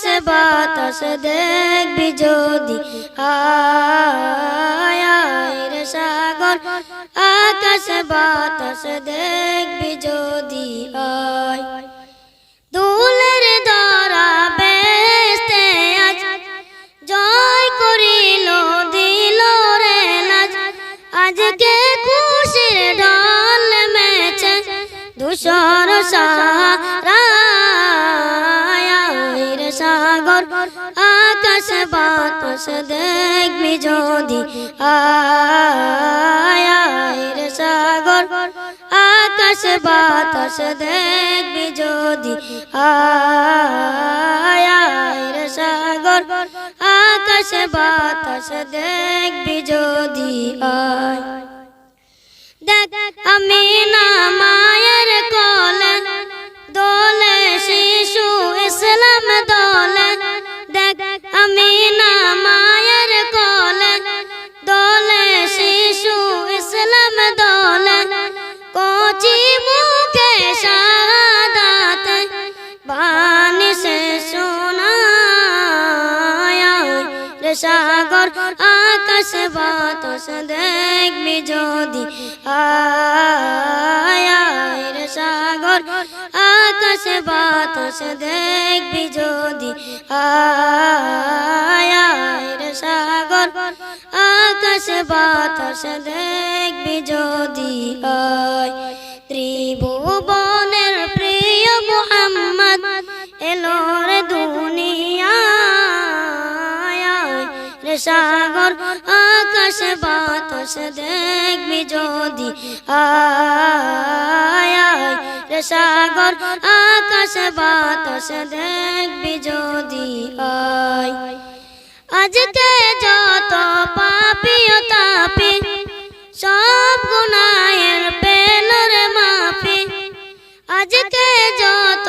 আকাশ বাতাস দেখবি যদি আয় সাগর আকাশ বাতাস দেখবি যদি আয় দুলের দ্বারা বেস্তে আজ জয় করিল দিল রে লাজ আজকে খুশির ডাল সারায়ের সাগর, আকাশ বাতাস দেখবি যদি। আয়ের সাগর, আকাশ বাতাস দেখবি যদি। আয়ের সাগর, আকাশ বাতাস দেখবি যদি। আয়। দেখ, আমি না মায়ের কোলে সাগর, আকাশ বাতাস দেখবি যদি। আয় আয় রে সাগর, আকাশ বাতাস দেখবি যদি। আয় আয় রে সাগর, আকাশ বাতাস দেখবি যদি। আয়, ত্রিভুবনের প্রিয় মোহাম্মদ, এলো সাগর, আকাশ বাতাস দেখবি যদি। আয় সাগর, আকাশ বাতাস দেখবি যদি। আয়। আজকে যত পাপি ও তাপি, সব গুনাহের পেলর মাফি। আজকে যত